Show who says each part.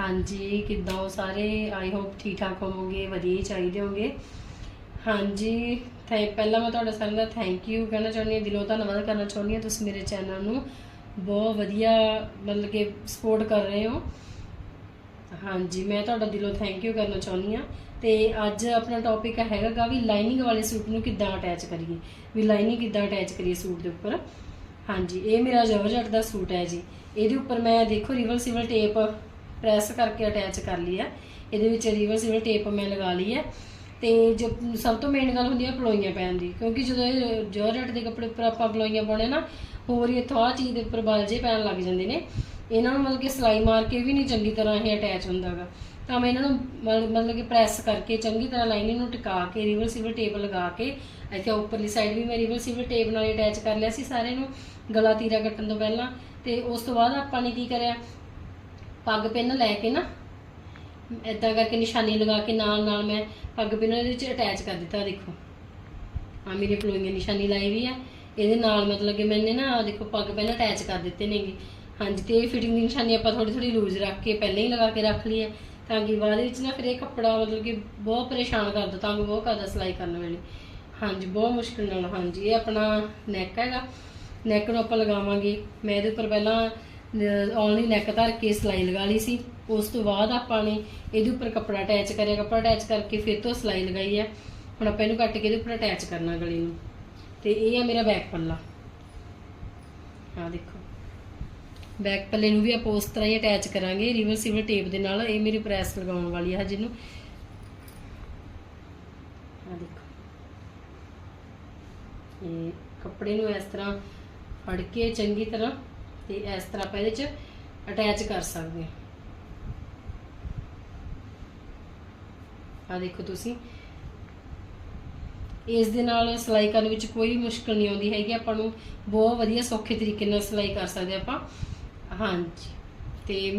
Speaker 1: ਹਾਂਜੀ, ਕਿੱਦਾਂ ਹੋ ਸਾਰੇ? ਆਈ ਹੋਪ ਠੀਕ ਠਾਕ ਹੋਵੋਗੇ, ਵਧੀਆ ਹੀ ਚਾਹੀਦੇ ਹੋਗੇ ਹਾਂਜੀ ਥੈ ਪਹਿਲਾਂ ਮੈਂ ਤੁਹਾਡਾ ਸਾਰਿਆਂ ਦਾ ਥੈਂਕ ਯੂ ਕਹਿਣਾ ਚਾਹੁੰਦੀ ਹਾਂ, ਦਿਲੋਂ ਧੰਨਵਾਦ ਕਰਨਾ ਚਾਹੁੰਦੀ ਹਾਂ ਤੁਸੀਂ ਮੇਰੇ ਚੈਨਲ ਨੂੰ। ਬਹੁਤ ਵਧੀਆ ਮਤਲਬ ਕਿ ਸਪੋਰਟ ਕਰ ਰਹੇ ਹੋ। ਹਾਂਜੀ, ਮੈਂ ਤੁਹਾਡਾ ਦਿਲੋਂ ਥੈਂਕ ਯੂ ਕਰਨਾ ਚਾਹੁੰਦੀ ਹਾਂ। ਤੇ ਅੱਜ ਆਪਣਾ ਟੌਪਿਕ ਹੈਗਾਗਾ ਵੀ ਲਾਈਨਿੰਗ ਵਾਲੇ ਸੂਟ ਨੂੰ ਕਿੱਦਾਂ ਅਟੈਚ ਕਰੀਏ। ਵੀ ਲਾਈਨਿੰਗ ਕਿੱਦਾਂ ਅਟੈਚ ਕਰੀਏ ਸੂਟ ਦੇ ਉੱਪਰ। ਹਾਂਜੀ, ਇਹ ਮੇਰਾ ਜਵਰਜਟ ਦਾ ਸੂਟ ਹੈ ਜੀ। ਇਹਦੇ ਉੱਪਰ ਮੈਂ ਦੇਖੋ ਰਿਵਰਸੀਬਲ ਟੇਪ ਪ੍ਰੈਸ ਕਰਕੇ ਅਟੈਚ ਕਰ ਲਈ ਹੈ। ਇਹਦੇ ਵਿੱਚ ਰਿਵਰਸੀਬਲ ਟੇਪ ਮੈਂ ਲਗਾ ਲਈ ਹੈ। ਤੇ ਜੋ ਸਭ ਤੋਂ ਮੇਨ ਗੱਲ ਹੁੰਦੀ ਹੈ ਪਲੋਈਆਂ ਪੈਣ ਦੀ। ਕਿਉਂਕਿ ਜਦੋਂ ਇਹ ਜੋਰਜਟ ਦੇ ਕੱਪੜੇ ਉੱਪਰ ਆਪਾਂ ਪਲੋਈਆਂ ਪਾਉਣੇ ਨਾ, ਹੋਰ ਹੀ ਇੱਥੋਂ ਆਹ ਚੀਜ਼ ਦੇ ਉੱਪਰ ਬਲ ਪੈਣ ਲੱਗ ਜਾਂਦੇ ਨੇ। ਇਹਨਾਂ ਨੂੰ ਮਤਲਬ ਕਿ ਸਲਾਈ ਮਾਰ ਕੇ ਵੀ ਨਹੀਂ ਚੰਗੀ ਤਰ੍ਹਾਂ ਇਹ ਅਟੈਚ ਹੁੰਦਾਗਾ ਤਾਂ ਮੈਂ ਇਹਨਾਂ ਨੂੰ ਮਤਲਬ ਮਤਲਬ ਕਿ ਪ੍ਰੈਸ ਕਰਕੇ ਚੰਗੀ ਤਰ੍ਹਾਂ ਲਾਈਨਿੰਗ ਨੂੰ ਟਿਕਾ ਕੇ ਰਿਵਰਸੀਬਲ ਟੇਪ ਲਗਾ ਕੇ, ਇੱਥੇ ਉੱਪਰਲੀ ਸਾਈਡ ਵੀ ਮੈਂ ਰਿਵਰਸੀਬਲ ਟੇਪ ਨਾਲ ਅਟੈਚ ਕਰ ਲਿਆ ਸੀ ਸਾਰੇ ਨੂੰ। ਗਲਾ ਤੀਰਾ ਕੱਟਣ ਤੋਂ ਪਹਿਲਾਂ। ਤੇ ਉਸ ਤੋਂ ਬਾਅਦ ਆਪਾਂ ਨੇ ਕੀ ਕਰਿਆ? ਪੱਗ ਪਿੰਨ ਲੈ ਕੇ ਨਾ ਇਦਾਂ ਕਰਕੇ ਨਿਸ਼ਾਨੀ ਲਗਾ ਕੇ ਨਾਲ ਨਾਲ ਮੈਂ ਪੱਗ ਪਿੰਨ ਇਹਦੇ ਵਿੱਚ ਅਟੈਚ ਕਰ ਦਿੱਤਾ, ਦੇਖੋ। ਆ ਮੇਰੇ ਪਲੋਈਆਂ ਨਿਸ਼ਾਨੀ ਲਾਈ ਵੀ ਆ। ਇਹਦੇ ਨਾਲ ਮਤਲਬ ਕਿ ਮੈਨੇ ਨਾ, ਆਹ ਦੇਖੋ, ਪੱਗ ਪਿੰਨ ਅਟੈਚ ਕਰ ਦਿੱਤੇ ਨੇਗੇ। ਹਾਂਜੀ, ਤੇ ਇਹ ਫਿਟਿੰਗ ਦੀ ਨਿਸ਼ਾਨੀ ਆਪਾਂ ਥੋੜੀ ਥੋੜੀ ਲੂਜ਼ ਰੱਖ ਕੇ ਪਹਿਲਾਂ ਹੀ ਲਗਾ ਕੇ ਰੱਖ ਲਈ ਹੈ ਤਾਂ ਕਿ ਬਾਅਦ ਵਿੱਚ ਨਾ ਫਿਰ ਇਹ ਕੱਪੜਾ ਮਤਲਬ ਕਿ ਬਹੁਤ ਪਰੇਸ਼ਾਨ ਕਰਦਾ ਤੰਗ ਬਹੁਤ ਕਰਦਾ ਸਿਲਾਈ ਕਰਨ ਵੇਲੇ ਹਾਂਜੀ, ਬਹੁਤ ਮੁਸ਼ਕਿਲ ਨਾਲ, ਹਾਂਜੀ, ਇਹ ਆਪਣਾ ਨੈਕ ਹੈਗਾ। ਨੈਕ ਨੂੰ ਆਪਾਂ ਲਗਾਵਾਂਗੇ। ਮੈਂ ਇਹਦੇ ਉੱਪਰ ਪਹਿਲਾਂ ਓਨਲੀ ਨੈਕ ਧਰ ਕੇ ਸਿਲਾਈ ਲਗਾ ਲਈ ਸੀ। ਉਸ ਤੋਂ ਬਾਅਦ ਆਪਾਂ ਨੇ ਇਹਦੇ ਉੱਪਰ ਕੱਪੜਾ ਅਟੈਚ ਕਰਿਆ। ਕੱਪੜਾ ਅਟੈਚ ਕਰਕੇ ਫਿਰ ਤੋਂ ਸਿਲਾਈ ਲਗਾਈ ਹੈ। ਹੁਣ ਆਪਾਂ ਇਹਨੂੰ ਕੱਟ ਕੇ ਇਹਦੇ ਉੱਪਰ ਅਟੈਚ ਕਰਨਾ ਗਲੇ ਨੂੰ। ਤੇ ਇਹ ਆ ਮੇਰਾ ਬੈਕ ਪੱਲਾ। ਆ ਦੇਖੋ। ਬੈਕ ਪੱਲੇ ਨੂੰ ਵੀ ਆਪਾਂ ਉਸ ਤਰ੍ਹਾਂ ਹੀ ਅਟੈਚ ਕਰਾਂਗੇ। ਰਿਵਰਸੀਬਲ ਟੇਪ ਦੇ ਨਾਲ ਇਹ ਮੇਰੀ ਪ੍ਰੈਸ ਲਗਾਉਣ ਵਾਲੀ ਹੈ ਜਿਹਨੂੰ। ਆ ਦੇਖੋ। ਇਹ ਕੱਪੜੇ ਨੂੰ ਇਸ ਤਰ੍ਹਾਂ ਫੜ ਕੇ ਚੰਗੀ ਤਰ੍ਹਾਂ ਤੇ ਇਸ ਤਰ੍ਹਾਂ ਆਪਾਂ ਇਹਦੇ ਚ ਅਟੈਚ ਕਰ ਸਕਦੇ ਹਾਂ। ਆ ਦੇਖੋ ਤੁਸੀਂ। ਇਸ ਦੇ ਨਾਲ ਸਿਲਾਈ ਕਰਨ ਵਿੱਚ ਕੋਈ ਮੁਸ਼ਕਲ ਨਹੀਂ ਆਉਂਦੀ ਹੈਗੀ, ਆਪਾਂ ਨੂੰ ਬਹੁਤ ਵਧੀਆ ਸੌਖੇ ਤਰੀਕੇ ਨਾਲ ਸਿਲਾਈ ਕਰ ਸਕਦੇ ਆਪਾਂ। ਹਾਂਜੀ। ਤੇ